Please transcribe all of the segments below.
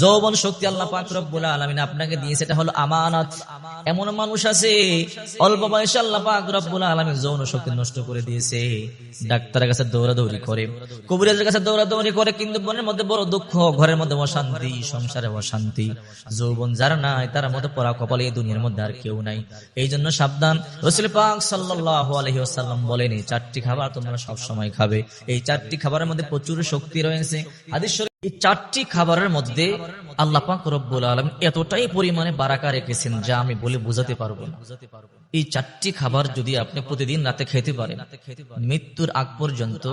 যৌবন শক্তি আল্লাহ পাক রব্বুল আলামিন আপনাকে দিয়েছে, এটা হলো আমানত। এমন মানুষ আছে, অল্প বয়সে আল্লাহ পাক রব্বুল আলামিন যৌন শক্তি নষ্ট করে দিয়েছে। ডাক্তারের কাছে দৌড়াদৌড়ি করে, কবিরাজের কাছে দৌড়াদৌড়ি করে, কিন্তু মনের মধ্যে বড় দুঃখ, ঘরের মধ্যে অশান্তি, সংসারে অশান্তি। যৌবন যারা নাই, তার মধ্যে পড়া কপালে এই দুনিয়ার মধ্যে আর কেউ নাই। এই জন্য সাবধান। রসুল পাক সাল্লাল্লাহু আলাইহি ওয়াসাল্লাম বলেন এই চারটি খাবার তোমরা সব সময় খাবে। এই চারটি খাবারের মধ্যে প্রচুর শক্তি রয়েছে। হাদিস এই চারটি খাবারের মধ্যে আল্লাহ পাক রব্বুল আলম এতটাই পরিমাণে বারাকা রেখেছেন যা আমি বলে বুঝাতে পারব না। এই চারটি খাবার যদি আপনি প্রতিদিন রাতে খেতে পারেন, মৃত্যুর আগ পর্যন্ত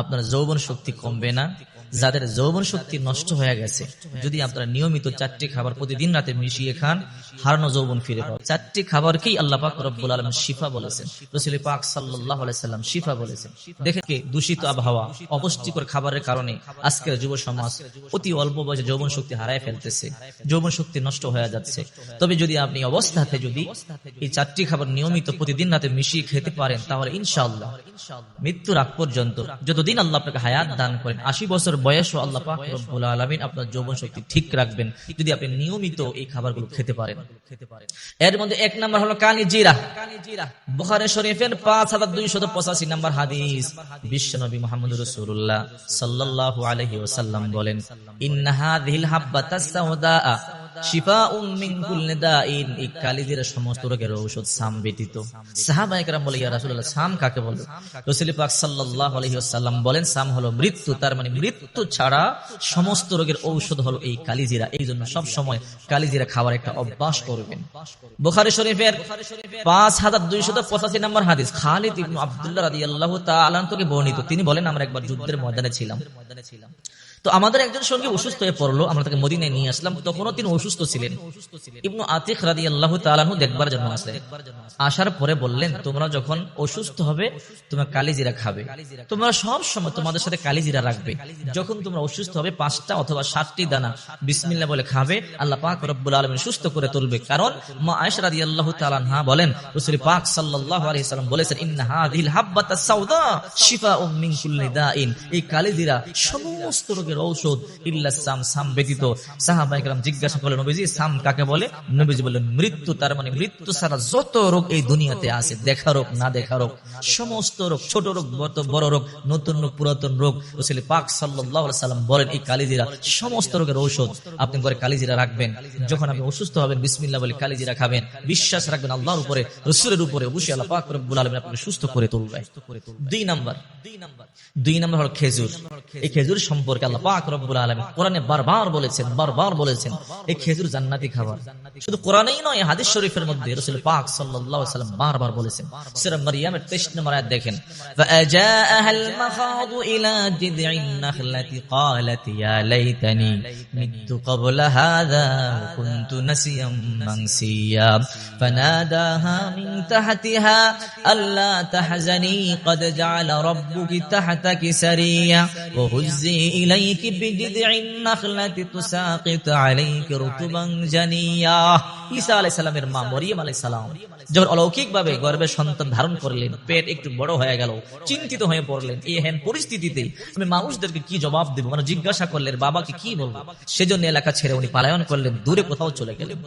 আপনার যৌবন শক্তি কমবে না যাদের যৌবন শক্তি নষ্ট হয়ে গেছে। যদি আপনারা নিয়মিত চারটি খাবার প্রতিদিন রাতে মিশিয়ে খান, হারানো যৌবন ফিরে পাবেন চারটি খাবারকেই আল্লাহ পাক রব্বুল আলম শিফা বলেছেন। রসুল পাক সাল্লাহ সাল্লাম শিফা বলেছেন। দেখে দূষিত আবহাওয়া অপুষ্টিকর খাবারের কারণে আজকের যুব সমাজ অতি অল্প বয়সে যৌবন শক্তি হারায় ফেলতেছে। যৌবন শক্তি নষ্ট হয়ে যাচ্ছে। তবে যদি আপনি অবস্থাতে যদি এই চারটি খাবার নিয়মিত প্রতিদিন রাতে মিশিয়ে খেতে পারেন, তাহলে ইনশাআল্লাহ মৃত্যুর আগ পর্যন্ত যতদিন আল্লাহ আপনাকে হায়াত দান করেন, আশি বছর বয়সও আল্লাহ পাক রব্বুল আলমিন আপনার যৌবন শক্তি ঠিক রাখবেন যদি আপনি নিয়মিত এই খাবারগুলো খেতে পারেন। এর মধ্যে এক নম্বর হলো কানি জিরা। বুখারী শরীফের পাঁচ হাজার দুইশত পঁচাশি নম্বর হাদিস। বিশ্বনবী মোহাম্মদ রসুল্লাহ সাল্লাল্লাহু আলাইহি ওয়াসাল্লাম বলেন ইন্নাহা দিল হাব্বাতা সাউদা শিফা কুল্লি দাইন এই কালিজিরা সমস্ত রোগের ঔষধ সাম ব্যতীত। সাহাবা একরাম বলে, ইয়া রাসূলুল্লাহ, সাম কাকে বলে? রাসূল পাক সাল্লাল্লাহু আলাইহি ওয়াসাল্লাম বলেন, সাম হলো মৃত্যু, তার মানে মৃত্যু ছাড়া সমস্ত রোগের ঔষধ হলো এই কালিজিরা। এই জন্য সব সময় কালিজিরা খাওয়ার একটা অভ্যাস করবেন। বুখারী শরীফের পাঁচ হাজার দুইশত পঁচাশি নম্বর হাদিস, খালিদ ইবনু আব্দুল্লাহ রাদিয়াল্লাহু তাআলা থেকে বর্ণিত। তিনি বলেন, আমরা একবার যুদ্ধের ময়দানে ছিলাম। তো আমাদের একজন সঙ্গে অসুস্থ হয়ে পড়ল, আমরা তাকে মদিনায় নিয়ে আসলাম। তখনও তিনি অসুস্থ ছিলেন। ইবনু আতিক রাদি আল্লাহ তালাহু দেখবার জন্য আসলেন। আসার পরে বললেন, তোমরা যখন অসুস্থ হবে, তোমরা কালিজিরা খাবে। তোমরা সব সময় তোমাদের সাথে কালিজিরা রাখবে। যখন তোমরা অসুস্থ হবে, পাঁচটা অথবা সাতটি দানা বিসমিল্লা বলে খাবে। আল্লাহ পাক রব্বুল আলমিন সুস্থ করে তুলবে। কারণ মা আয়সা রাদি আল্লাহ তালাহা বলেন, রসুল পাক সাল্লাহ আলহি সাল্লাম বলেছেন, ইন্না হাদিল হাব্বাতা সাউদা শিফা উম মিন কুল্লি এই কালিজিরা সমস্ত রোগের ঔষধ ইল্লা সাম সাম ব্যতীত। সাহাবাইকরাম জিজ্ঞাসা করলেন, নবীজি, সাম কাকে বলে? নবীজি বললেন, মৃত্যু তার মানে মৃত্যু ছাড়া যত রোগ এই দুনিয়াতে আছে, দেখা রোগ, না দেখা রোগ, সমস্ত রোগ, ছোট রোগ, বড়- রোগ, নতুন রোগ, পুরাতন রোগ, রসুল পাক সাল্লাম বলেন, এই কালিজিরা সমস্ত রোগের ঔষধ আপনি করে কালিজিরা রাখবেন। যখন আপনি অসুস্থ হবেন বিসমিল্লা বলে কালিজিরা খাবেন, বিশ্বাস রাখবেন আল্লাহর উপরে, রসুলের উপরে, অবশ্যই আল্লাহ পাক রব্বুল আলমিন আপনাকে সুস্থ করে তুলবে। দুই নাম্বার দুই নাম্বার হলো খেজুর। এই খেজুর সম্পর্কে আল্লাহ পাক রব্বুল আলমিন কোরআনে বারবার বলেছেন বারবার বলেছেন এই খেজুর জান্নাতি খাবার শুধু কোরআনেই নয় হাদিস শরীফের মধ্যে রসুল পাক সাল্লাল্লাহু আলাইহি সাল্লাম বারবার বলেছেন সূরা মারইয়ামের 23 নম্বর আয়াত দেখেন فأجاءها المخاض إلى جذع النخلة قالت يا ليتني مت قبل هذا وكنت نسيا منسيا فناداها من تحتها ألا تحزني قد جعل ربك تحتك سريا وهزي إليك بجذع النخلة تساقط عليك رطبا جنيا. ঈসা আলাই সালামের মা মরিয়াম আলাই সালাম যখন অলৌকিক ভাবে গর্বের সন্তান ধারণ করলেন, পেট একটু বড় হয়ে গেল, চিন্তিত হয়ে পড়লেন, এই হেন পরিস্থিতিতে আমি মানুষদেরকে কি জবাব দেবো? মানে জিজ্ঞাসা করলেন, বাবাকে কি বলব? সেজন্য এলাকা ছেড়ে উনি পালায়ন করলেন, দূরে কোথাও চলে গেলেন।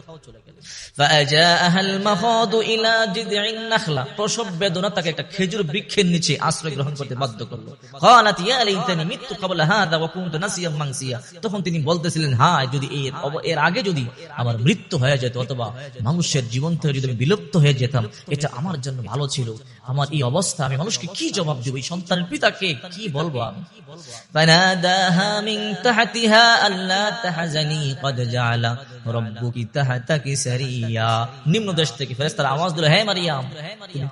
প্রসব বেদনা তাকে একটা খেজুর বৃক্ষের নিচে আশ্রয় গ্রহণ করতে বাধ্য করল। মৃত্যু কবল হ্যাঁ তখন তিনি বলতেছিলেন হ্যাঁ যদি এর আগে যদি আমার মৃত্যু হয়ে যেত অথবা মানুষের জীবন থেকে যদি আমি বিলুপ্ত হয়ে যেতাম, এটা আমার জন্য ভালো ছিল। আমার এই অবস্থা, আমি মানুষকে কি জবাব দেবো? এই সন্তানের পিতাকে কি বলব আমি?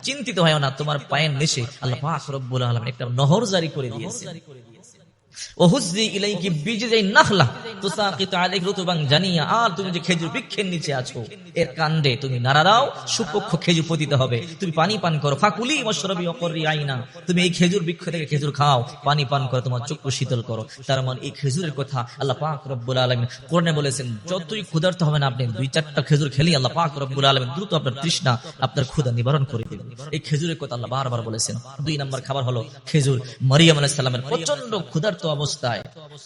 চিন্তিত হয় না, তোমার পায়ের নিচে আল্লাহ রব্বুল একটা নহর জারি করে দিয়েছে ওহুজি ইলাইকি বিজে নাখলা খেজুর শীতল করো। তার মানে এই খেজুরের কথা আল্লাহ পাক রব্বুল বলেছেন, যতই ক্ষুধার্ত হবে না আপনি, দুই চারটা খেজুর খেলি আল্লাহ পাক রব্বুল আলামিন দ্রুত আপনার তৃষ্ণা, আপনার ক্ষুধা নিবারণ করে দিবেন। এই খেজুরের কথা আল্লাহ বারবার বলেছেন। দুই নম্বর খাবার হলো খেজুর। মারিয়াম আলাইহিস সালামের প্রচণ্ড ক্ষুধার্ত অবস্থায়,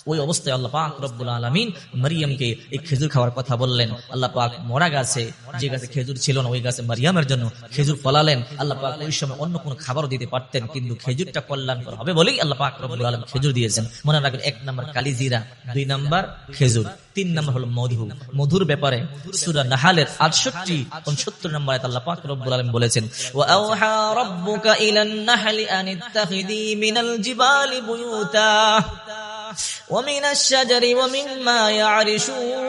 ওই অবস্থায় আল্লাহ পাক রব্বুল আলমিন মারিয়ামকে এই খেজুর খাওয়ার কথা বললেন। আল্লাহ পাক মরা গাছে, যে গাছে খেজুর ছিল না, ওই গাছে মারিয়ামের জন্য খেজুর ফলালেন। আল্লাহ পাক ওই সময় অন্য কোনো খাবারও দিতে পারতেন, কিন্তু খেজুরটা কল্যাণকর হবে বলেই আল্লাহ পাক রব্বুল আলম খেজুর দিয়েছেন। মনে রাখবেন, এক নম্বর কালিজিরা দুই নম্বর খেজুর, তিন নম্বর হলো মধু। মধুর ব্যাপারে সূরা নাহালের 68 69 নম্বর আল্লাহ পাক রব্বুল আলামিন বলেছেন রাব্বুকা ইলান নাহলি আন ইত্তাখিযি মিনাল জিবালি বুয়ুতা। ومن الشجر ومما يعرشون.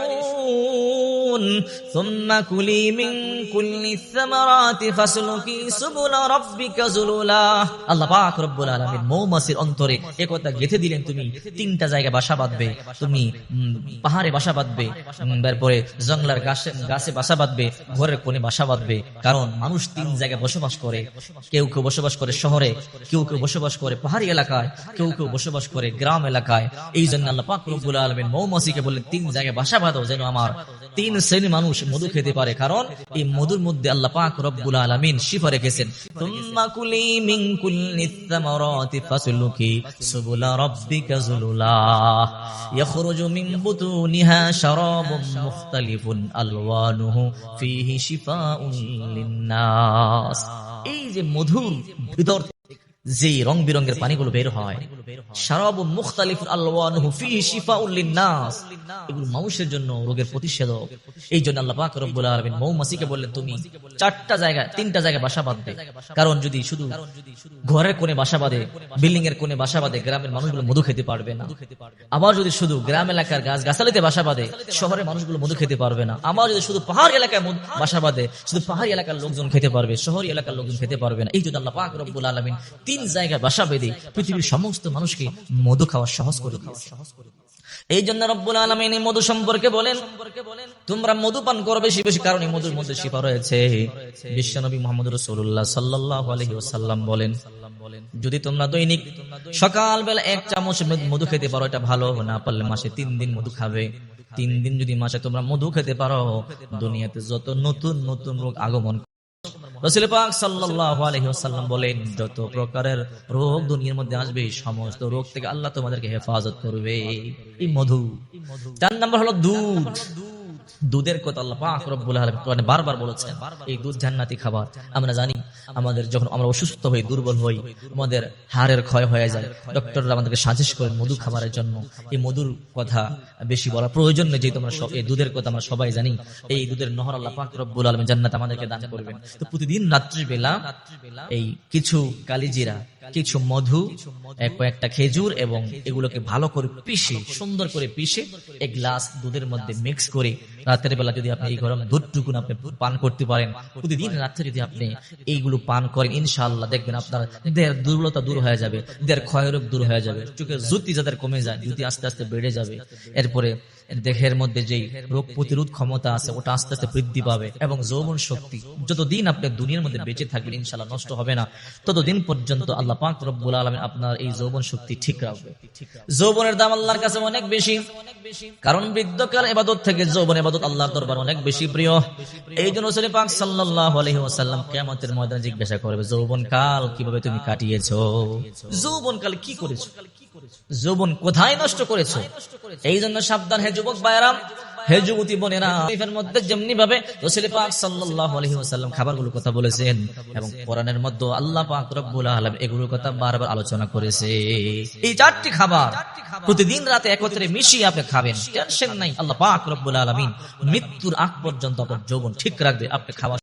ثم كلي من كل الثمرات فاسلكي سبل ربك ذللا আল্লাহ পাক রব্বুল আলামিন মৌমাছির অন্তরে একথা গেঁথে দিলেন তুমি তিনটা জায়গায় বাসা বাঁধবে তুমি উম, পাহাড়ে বাসা বাঁধবে উম, তারপরে জঙ্গলার গাছে গাছে বাসা বাঁধবে ঘরের কোণে বাসা বাঁধবে কারণ মানুষ তিন জায়গায় বসবাস করে কেউ কেউ বসবাস করে শহরে কেউ কেউ বসবাস করে পাহাড়ি এলাকায় কেউ কেউ বসবাস করে গ্রাম এলাকায় এই জন্য আল্লাহ পাক রব্বুল আলামিন মৌমাছিকে বললেন তিন জায়গায় বাসা বাঁধো যেন আমার তিন শ্রেণি মানুষ মধু খেতে পারে, কারণ এই মধুর মধ্যে আল্লাহ পাক রব্বুল আলামিন শিফা রেখেছেন। কুলি ফাসলুকি সুবুলা রাব্বিকা যুলুলা মিন শারাবুন মুখতালিফুন আলওয়ানুহু শিফাউন লিন্নাস। এই যে মধুর ভিতর যে রং বিরঙের পানিগুলো বের হয়। কারণ যদি শুধু ঘরের কোণে বাসা বাঁধে বিল্ডিং এর কোণে বাসা বাঁধে, গ্রামের মানুষগুলো মধু খেতে পারবে না। আবার যদি শুধু গ্রাম এলাকার গাছ গাছালিতে বাসা বাঁধে, শহরের মানুষগুলো মধু খেতে পারবে না। আবার যদি শুধু পাহাড় এলাকায় বাসা বাঁধে, শুধু পাহাড়ি এলাকার লোকজন খেতে পারবে, শহরি এলাকার লোকজন খেতে পারবে না। এই জন্য আল্লাহ পাক রব্বুল আলামিন তিন জায়গায় বাসা বেঁধে পৃথিবীর সমস্ত মানুষকে মধু খাওয়া সহজ করে দিয়েছে। এই জন্য রব্বুল আলমিন মধু সম্পর্কে বলেন, তোমরা মধু পান করো বেশি বেশি কারণ এই মধুর মধ্যে শিফা রয়েছে। বিশ্বনবী মোহাম্মদ রসুল্লাহ সাল্লাহ আলহি ওসাল্লাম বলেন, যদি তোমরা দৈনিক সকালবেলা এক চামচ মধু খেতে পারো, এটা ভালো, না পারলে মাসে তিন দিন মধু খাবে। তিন দিন যদি মাসে তোমরা মধু খেতে পারো, দুনিয়াতে যত নতুন নতুন রোগ আগমন রসুল পাক বলেন, যত প্রকারের রোগ দুনিয়ার মধ্যে আসবে, সমস্ত রোগ থেকে আল্লাহ তোমাদেরকে হেফাজত করবে। এই মধু। চার নম্বর হলো দুধ। দুধের কথা আল্লাহ রব্বুল আলামিন বারবার বলেছেন, এই দুধ জান্নাতি খাবার। আমরা জানি আমাদের যখন আমরা অসুস্থ হই, দুর্বল হই, আমাদের হাড়ের ক্ষয় হয়ে যায়, ডক্টররা আমাদেরকে সাজেস্ট করেন মধু খাবারের জন্য। এই মধুর কথা বেশি বলা প্রয়োজন নেই যেহেতু আমরা এই দুধের কথা আমরা সবাই জানি। এই দুধের নহর আল্লাহ পাক রব্বুল আলামিন জান্নাত আমাদেরকে দান করবেন। তো প্রতিদিন রাত্রিবেলা এই কিছু কালিজিরা, কিছু মধু কয়েকটা খেজুর এবং এগুলোকে ভালো করে পিষে, সুন্দর করে পিষে এক গ্লাস দুধের মধ্যে মিক্স করে রাতের বেলা যদি আপনি এই গরম দুধটুকুন আপনি পান করতে পারেন, প্রতিদিন রাত্রে যদি আপনি এইগুলো পান করেন, ইনশাআল্লাহ দেখবেন আপনার দেহের দুর্বলতা দূর হয়ে যাবে, দেহের ক্ষয়রোগ দূর হয়ে যাবে, চোখের জ্যোতি যাদের কমে যায়, জ্যোতি আস্তে আস্তে বেড়ে যাবে। এরপরে দেহের মধ্যে যেই রোগ প্রতিরোধ ক্ষমতা আছে, ওটা আস্তে আস্তে বৃদ্ধি পাবে এবং যৌবন শক্তি যতদিন আপনি দুনিয়ার মধ্যে বেঁচে থাকবেন ইনশাল্লাহ নষ্ট হবে না। ততদিন পর্যন্ত আল্লাহ পাক রব্বুল আলমিন আপনার এই যৌবন শক্তি ঠিক রাখবে। যৌবনের দাম আল্লাহর কাছে অনেক বেশি। কারণ বৃদ্ধকাল এবাদত থেকে যৌবন এবাদত আল্লাহর দরবার অনেক বেশি প্রিয়। এই জন্য রসুল পাক সাল্লাল্লাহু আলাইহি ওয়াসাল্লাম কিয়ামতের ময়দানে জিজ্ঞাসা করবে, যৌবন কাল কীভাবে তুমি কাটিয়েছো? যৌবন কাল কি করেছ? যৌবন কোথায় নষ্ট করেছ? এই জন্য সাবধান হে যুবক বায়রাম হে যুবতী বোনেরা, শরীফের মধ্যে যেমনি ভাবে রসুল পাক সাল্লাল্লাহু আলাইহি ওয়াসাল্লাম খাবারগুলোর কথা বলেছেন এবং কোরআনের মধ্যে আল্লাহ পাক রব্বুল আলামিন এগুলোর কথা বারবার আলোচনা করেছে। এই চারটি খাবার প্রতিদিন রাতে একত্রে মিশিয়ে আপনি খাবেন, টেনশন নাই, আল্লাহ পাক রব্বুল আলামিন মৃত্যুর আগ পর্যন্ত আপনার যৌবন ঠিক রাখবে, আপনি খাবার